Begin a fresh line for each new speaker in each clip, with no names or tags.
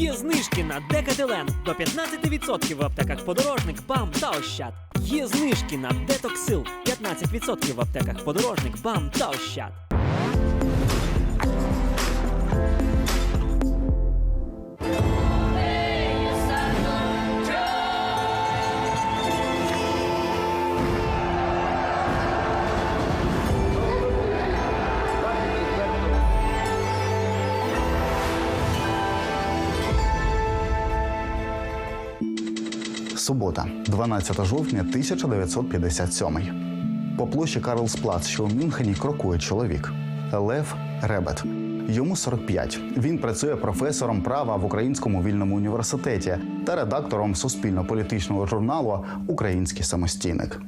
Є знижки на Декателен до 15% в аптеках подорожник, БАМ та Ощад. Є знижки на Детоксил 15% в аптеках подорожник, БАМ та Ощад.
Субота, 12 жовтня 1957. По площі Карлсплац, що у Мюнхені, крокує чоловік Лев Ребет. Йому 45. Він працює професором права в Українському вільному університеті та редактором суспільно-політичного журналу Український самостійник.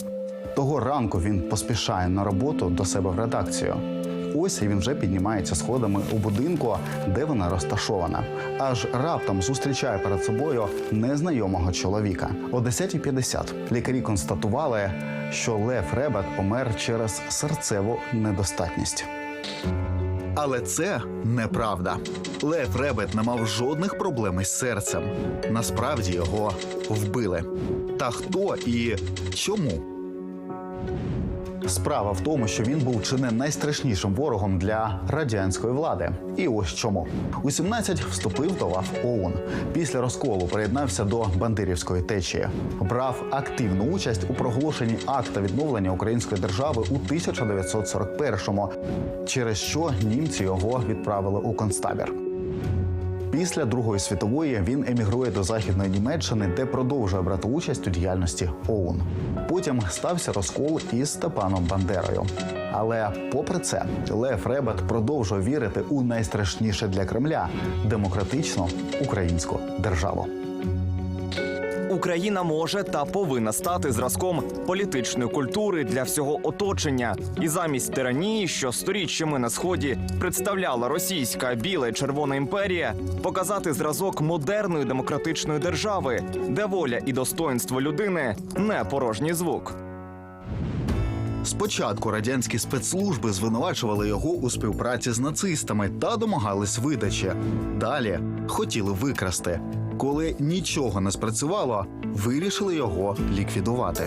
Того ранку він поспішає на роботу до себе в редакцію. Ось він вже піднімається сходами у будинку, де вона розташована. Аж раптом зустрічає перед собою незнайомого чоловіка. О 10.50 лікарі констатували, що Лев Ребет помер через серцеву недостатність. Але це неправда. Лев Ребет не мав жодних проблем із серцем. Насправді його вбили. Та хто і чому? Справа в тому, що він був чи не найстрашнішим ворогом для радянської влади. І ось чому у 17 вступив до лав ОУН. Після розколу приєднався до бандерівської течії, брав активну участь у проголошенні акта відновлення української держави у 1941-му, через що німці його відправили у концтабір. Після Другої світової він емігрує до західної Німеччини, де продовжує брати участь у діяльності ОУН. Потім стався розкол із Степаном Бандерою. Але, попри це, Лев Ребет продовжує вірити у найстрашніше для Кремля демократичну українську державу.
Україна може та повинна стати зразком політичної культури для всього оточення. І замість тиранії, що сторіччями на сході представляла російська біла і червона імперія, показати зразок модерної демократичної держави, де воля і достоинство людини не порожній звук.
Спочатку радянські спецслужби звинувачували його у співпраці з нацистами та домагались видачі. Далі хотіли викрасти. Коли нічого не спрацювало, вирішили його ліквідувати.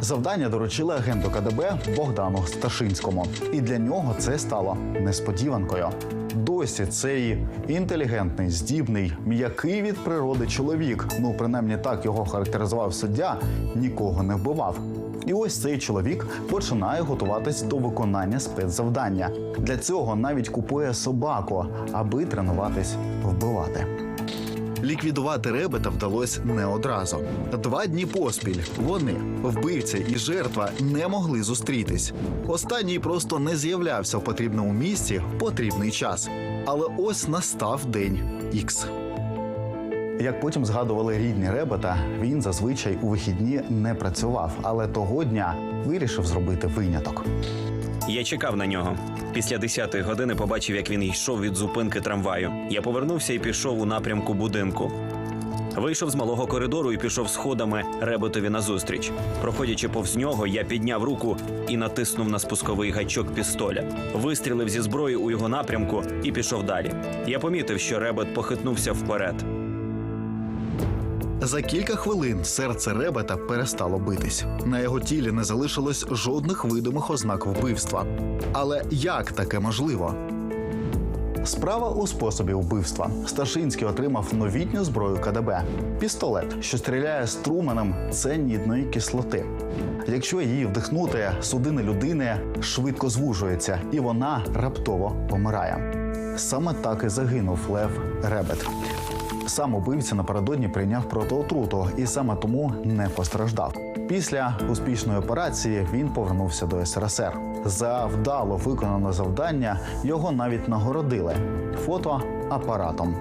Завдання доручили агенту КДБ Богдану Сташинському, і для нього це стало несподіванкою. Досі цей інтелігентний, здібний, м'який від природи чоловік, ну принаймні так його характеризував суддя, нікого не вбивав. І ось цей чоловік починає готуватись до виконання спецзавдання. Для цього навіть купує собаку, аби тренуватись вбивати. Ліквідувати ребета вдалося не одразу. Два дні поспіль вони, вбивця і жертва, не могли зустрітись. Останній просто не з'являвся в потрібному місці в потрібний час. Але ось настав день Ікс. Як потім згадували рідні Ребета, він зазвичай у вихідні не працював, але того дня вирішив зробити виняток.
Я чекав на нього. Після 10-ї години побачив, як він йшов від зупинки трамваю. Я повернувся і пішов у напрямку будинку. Вийшов з малого коридору і пішов сходами Ребетові назустріч. Проходячи повз нього, я підняв руку і натиснув на спусковий гачок пістоля. Вистрілив зі зброї у його напрямку і пішов далі. Я помітив, що Ребет похитнувся вперед.
За кілька хвилин серце Ребета перестало битись. На його тілі не залишилось жодних видимих ознак вбивства. Але як таке можливо? Справа у способі вбивства. Сташинський отримав новітню зброю КДБ пістолет, що стріляє струменем ценідної кислоти. Якщо її вдихнути, судини людини швидко звужуються, і вона раптово помирає. Саме так і загинув Лев Ребет. Сам убивця напередодні прийняв протиотруту і саме тому не постраждав. Після успішної операції він повернувся до СРСР. За вдало виконане завдання його навіть нагородили фотоапаратом.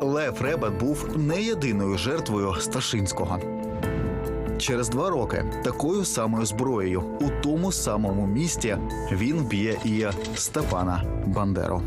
Лев Ребет був не єдиною жертвою Сташинського. Через два роки такою самою зброєю у тому самому місті він вб'є і Степана Бандеру.